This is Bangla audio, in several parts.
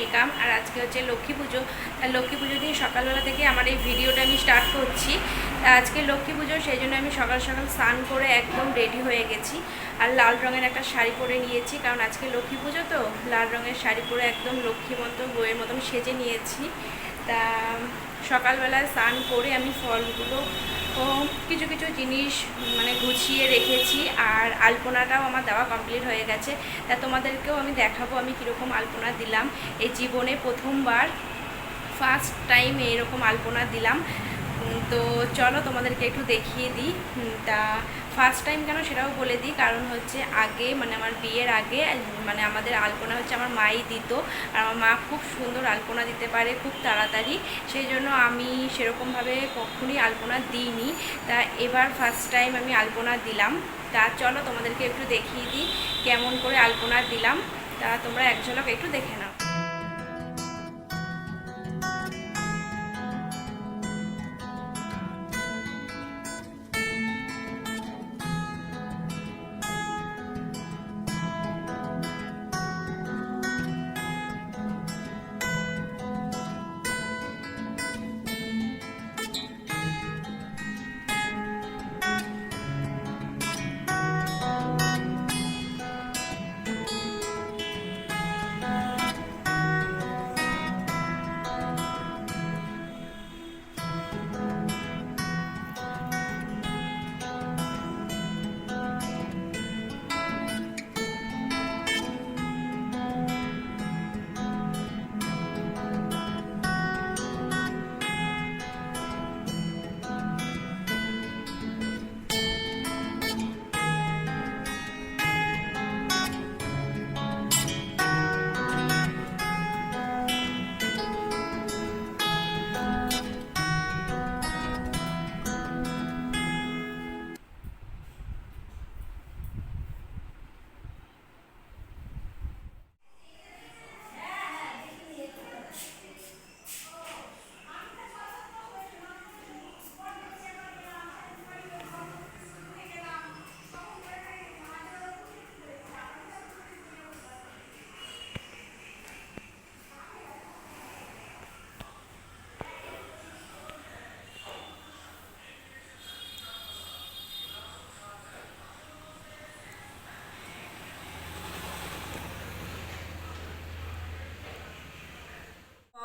ওয়েলকাম। আর আজকে হচ্ছে লক্ষ্মী পুজো। লক্ষ্মী পুজো দিন সকালবেলা থেকে আমার এই ভিডিওটা আমি স্টার্ট করছি। আজকে লক্ষ্মী পুজো, সেই জন্য আমি সকাল সকাল স্নান করে একদম রেডি হয়ে গেছি। আর লাল রঙের একটা শাড়ি পরে নিয়েছি, কারণ আজকে লক্ষ্মী পুজো তো। লাল রঙের শাড়ি পরে একদম লক্ষ্মী মতো বইয়ের মতন সেজে নিয়েছি। তা সকালবেলায় স্নান করে আমি ফলগুলো ও কিছু কিছু জিনিস মানে গুছিয়ে রেখেছি আর আলপনাটাও আমার দেওয়া কমপ্লিট হয়ে গেছে। তা তোমাদেরকেও আমি দেখাবো আমি কীরকম আলপনা দিলাম। এই জীবনে প্রথমবার ফার্স্ট টাইম এরকম আলপনা দিলাম। তো চলো তোমাদেরকে একটু দেখিয়ে দিই। তা ফার্স্ট টাইম কেন সেটাও বলে দিই, কারণ হচ্ছে আগে মানে আমার বিয়ের আগে মানে আমাদের আলপনা হচ্ছে আমার মাই দিত, আর আমার মা খুব সুন্দর আলপনা দিতে পারে খুব তাড়াতাড়ি, সেই জন্য আমি সেরকমভাবে কখনই আলপনা দিইনি। তা এবার ফার্স্ট টাইম আমি আলপনা দিলাম। তা চলো তোমাদেরকে একটু দেখিয়ে দিই, কেমন করে আলপনা দিলাম। তা তোমরা এক ঝলক একটু দেখে নাও।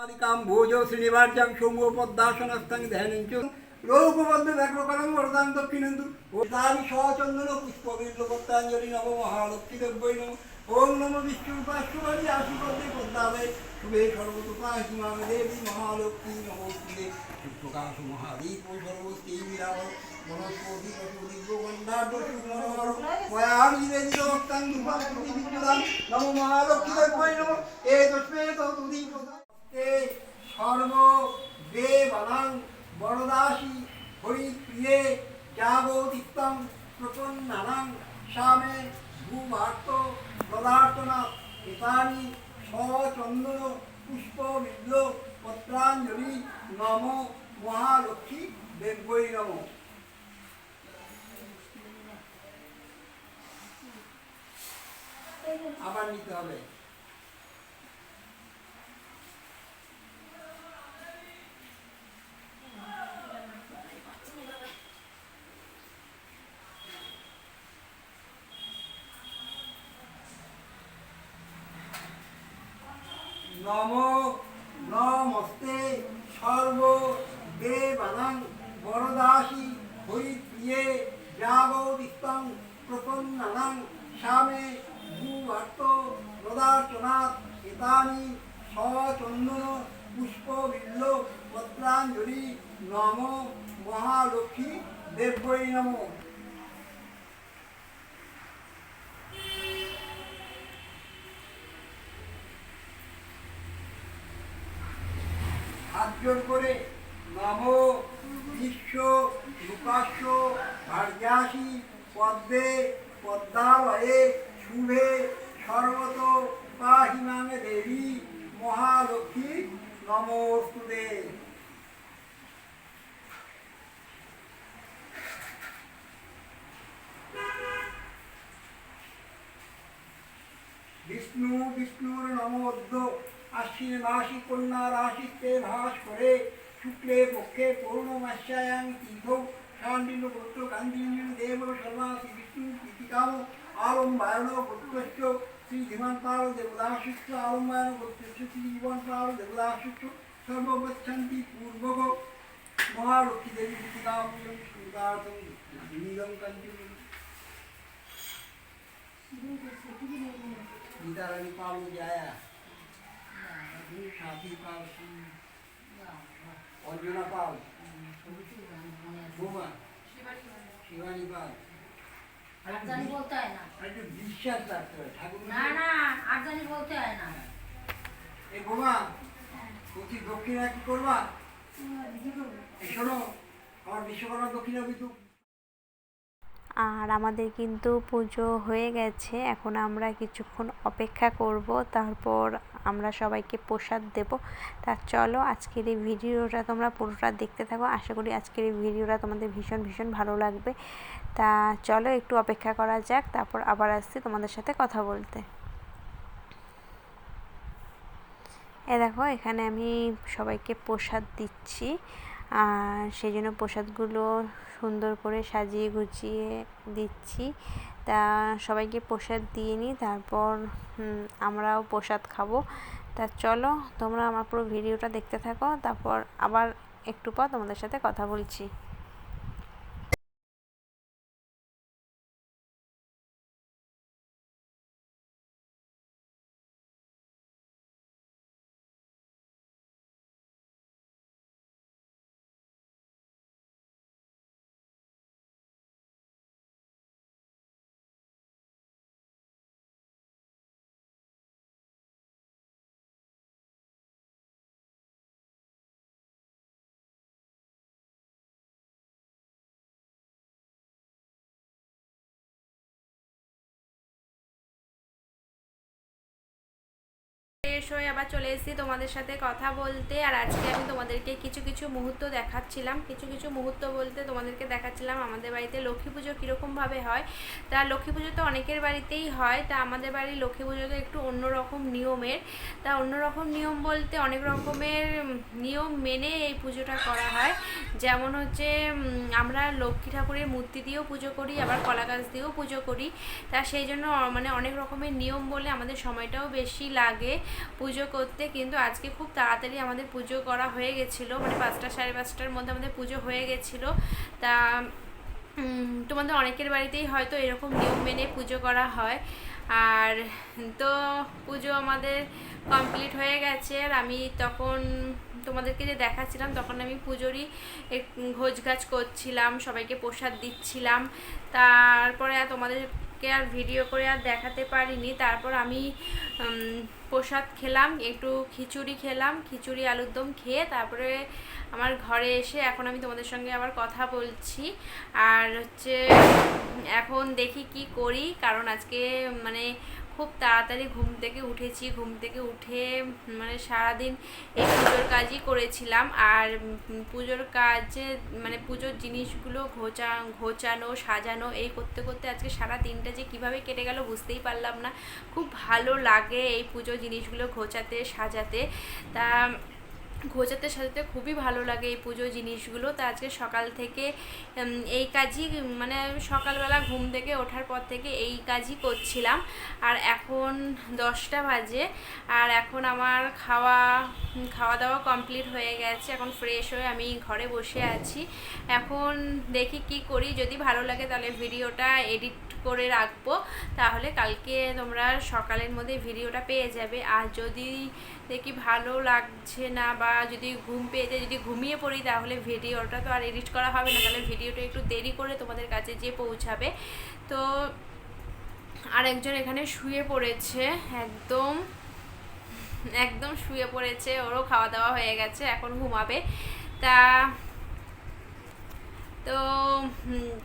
ఆదికాం భోజో శ్రీనివార్జం శోభో పద్మాసనస్థం ధ్యానించు రూపబద్ధ వ్యాకృకరం వరదాం దక్షిణందు ఓసారి శోచందున పుష్ప పత్తాంజలి నమ మహాలక్ష్మి దెబ్బై నమ ఓం నమ విష్ణుపాశ్వరి ఆశుపదే పద్మావై శుభే సర్వతుపాహిమామి దేవి మహాలక్ష్మి నమోస్తుతే శుభ్రకాశు మహాదీపో సర్వస్తి విరావ మనస్కోటి పశుది గోగంధాఢ శుభమనోహర వయామి నివేదిత భక్తం దుర్వాసుది విద్యుదాం నమ మహాలక్ష్మి దెబ్బై నమ ఏ তস্মে তুদি তে সর্ব দেবানাং বরদাসী হরিপ্রিয়ে যাবতীত্তং প্রপন্নানাং সামে ভূমার্ত পদার্থনা এতানি পত্রাঞ্জলি নম মহালক্ষ্মী দেব্যই নম। আবার নিতে হবে। নম, নমস্তে, সর্ব দেবানাং বরদাসী হরিপ্রিয়ে যাবদিস্তং প্রপন্নানাং সামে ভূভার্ত প্রদার্চনাৎ এতানি সচন্দন পুষ্পবিল্ল পত্রাঞ্জলি নম, মহালক্ষ্মী দেব্যই নমঃ। জোর করে নম বিশ্ব রূপাস্য ভার্যাসী পদ্মে পদ্মালয়ে শুভে সর্বত পাহিমাঙে দেবী মহালক্ষ্মী। নমস্তুতে বিষ্ণু, বিষ্ণুর নমোদ্য আশ্বিন মাসি কন্যা রাশিতে ভাস করে শুক্লে পক্ষে পৌর্ণমাস্যায়াং তীর্থ শান্ডিল গোত্র কান্দিনীল দেব সর্বাসি বিষ্ণু কীর্তিকাম আলম্বায়ন গোত্রস্য শ্রী ধীমান পাল দেবদাসিষ্ঠ আলম্বায়ন গোত্রস্য শ্রী জীবন পাল দেবদাসিষ্ঠ সর্বগচ্ছন্তি পূর্বক মহালক্ষ্মী দেবী সুদাতম নীলম গীতারানী পাল সাথী পাল বোমা শিবানী পাল আটজানি বলতে হয় না একটু বিশ্বাস রাখতে ঠাকুর না না আটজানি বলতে হয় না এই বোমা প্রতি দক্ষিণা কি করবা শোনো আমার বিশ্বকর্মা দক্ষিণা কিন্তু আর আমাদের কিন্তু পুজো হয়ে গেছে। এখন আমরা কিছুক্ষণ অপেক্ষা করব, তারপর আমরা সবাইকে প্রসাদ দেব। তা চলো আজকের এই ভিডিওটা তোমরা পুরোটা দেখতে থাকো। আশা করি আজকের এই ভিডিওটা তোমাদের ভীষণ ভীষণ ভালো লাগবে। তা চলো একটু অপেক্ষা করা যাক, তারপর আবার আসছি তোমাদের সাথে কথা বলতে। এ দেখো, এখানে আমি সবাইকে প্রসাদ দিচ্ছি। আর সেই জন্য প্রসাদগুলো সুন্দর করে সাজিয়ে গুছিয়ে দিচ্ছি। তা সবাইকে প্রসাদ দিয়ে নিই, তারপর আমরাও প্রসাদ খাব। তা চলো, তোমরা আমার পুরো ভিডিওটা দেখতে থাকো, তারপর আবার একটু পর তোমাদের সাথে কথা বলছি। ফ্রেশ হয়ে আবার চলে এসেছি তোমাদের সাথে কথা বলতে। আর আজকে আমি তোমাদেরকে কিছু কিছু মুহূর্ত দেখাচ্ছিলাম। কিছু কিছু মুহূর্ত বলতে তোমাদেরকে দেখাচ্ছিলাম আমাদের বাড়িতে লক্ষ্মী পুজো কীরকমভাবে হয়। তা লক্ষ্মী পুজো তো অনেকের বাড়িতেই হয়। তা আমাদের বাড়ির লক্ষ্মী পুজো তো একটু অন্যরকম নিয়মের। তা অন্যরকম নিয়ম বলতে অনেক রকমের নিয়ম মেনে এই পুজোটা করা হয়। যেমন হচ্ছে আমরা লক্ষ্মী ঠাকুরের মূর্তি দিয়েও পুজো করি, আবার কলা গাছ দিয়েও পুজো করি। তা সেই জন্য মানে অনেক রকমের নিয়ম বলে আমাদের সময়টাও বেশি লাগে। পুজো করতে, কিন্তু আজকে খুব তাড়াতাড়ি আমাদের পুজো করা হয়ে গেছিল মানে পাঁচটা সাড়ে পাঁচটার মধ্যে আমাদের পুজো হয়ে গেছিল। তা তোমাদের অনেকের বাড়িতেই হয়তো এরকম নিয়ম মেনে পুজো করা হয়। আর তো, পুজো আমাদের কমপ্লিট হয়ে গেছে, আর আমি তখন তোমাদেরকে যে দেখাচ্ছিলাম, তখন আমি পুজোরই ঘোজ গাছ করছিলাম, সবাইকে প্রসাদ দিচ্ছিলাম। তারপরে আর তোমাদেরকে আর ভিডিও করে আর দেখাতে পারিনি। তারপর আমি প্রসাদ খেলাম, একটু খিচুড়ি খেলাম, খিচুড়ি, আলুর দম খেয়ে তারপরে আমার ঘরে এসে এখন আমি তোমাদের সঙ্গে আবার কথা বলছি। আর হচ্ছে, এখন দেখি কি করি, কারণ আজকে মানে খুব তাড়াতাড়ি ঘুম থেকে উঠেছি। ঘুম থেকে উঠে মানে সারাদিন এই পুজোর কাজই করেছিলাম। আর পুজোর কাজে মানে পুজোর জিনিসগুলো ঘোচা, ঘোচানো, সাজানো, এই করতে করতে আজকে সারা দিনটা যে কীভাবে কেটে গেল বুঝতেই পারলাম না। খুব ভালো লাগে এই পুজো জিনিসগুলো ঘোচাতে, সাজাতে। তা ঘোচাতে সাজাতে খুবই ভালো লাগে এই পুজো জিনিসগুলো। তা আজকে সকাল থেকে এই কাজই মানে সকালবেলা ঘুম থেকে ওঠার পর থেকে এই কাজই করছিলাম। আর এখন দশটা বাজে, আর এখন আমার খাওয়া খাওয়া দাওয়া কমপ্লিট হয়ে গেছে। এখন ফ্রেশ হয়ে আমি ঘরে বসে আছি। এখন দেখি কি করি, যদি ভালো লাগে তাহলে ভিডিওটা এডিট করে রাখব। তাহলে কালকে তোমরা সকালের মধ্যে ভিডিওটা পেয়ে যাবে। আর যদি দেখি ভালো লাগছে না বা যদি ঘুম পেয়ে যায় যদি ঘুমিয়ে পড়ি তাহলে ভিডিওটা তো আর এডিট করা হবে না। তাহলে ভিডিওটা একটু দেরি করে তোমাদের কাছে যে পৌঁছাবে। তো আরেকজন এখানে শুয়ে পড়েছে, একদম একদম শুয়ে পড়েছে, ওরও খাওয়া দাওয়া হয়ে গেছে, এখন ঘুমাবে। তা, তো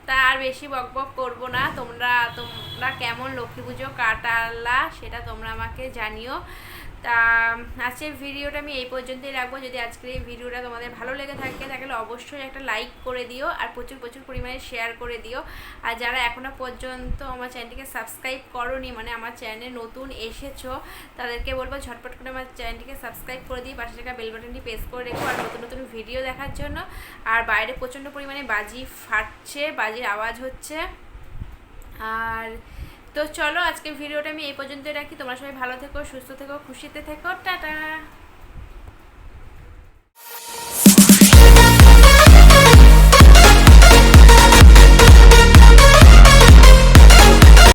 তা আর বেশি বক বক করব না। তোমরা তোমরা কেমন লক্ষ্মী পুজো কাটালা সেটা তোমরা আমাকে জানিও। তা আজকের ভিডিওটা আমি এই পর্যন্তই রাখব। যদি আজকের এই ভিডিওটা তোমাদের ভালো লেগে থাকে, তাহলে অবশ্যই একটা লাইক করে দিও আর প্রচুর প্রচুর পরিমাণে শেয়ার করে দিও। আর যারা এখনও পর্যন্ত আমার চ্যানেলটিকে সাবস্ক্রাইব করনি মানে আমার চ্যানেলে নতুন এসেছ, তাদেরকে বলব ঝটপট করে আমার চ্যানেলটিকে সাবস্ক্রাইব করে দিই পাশে থাকা বেল বাটনটি প্রেস করে রেখো আর নতুন নতুন ভিডিও দেখার জন্য। আর বাইরে প্রচণ্ড পরিমাণে বাজি ফাটছে, বাজির আওয়াজ হচ্ছে। আর তো চলো আজকে ভিডিওটা আমি এই পর্যন্ত রাখি। তোমরা সবাই ভালো থেকো, সুস্থ থেকো, খুশিতে থেকো। টাটা!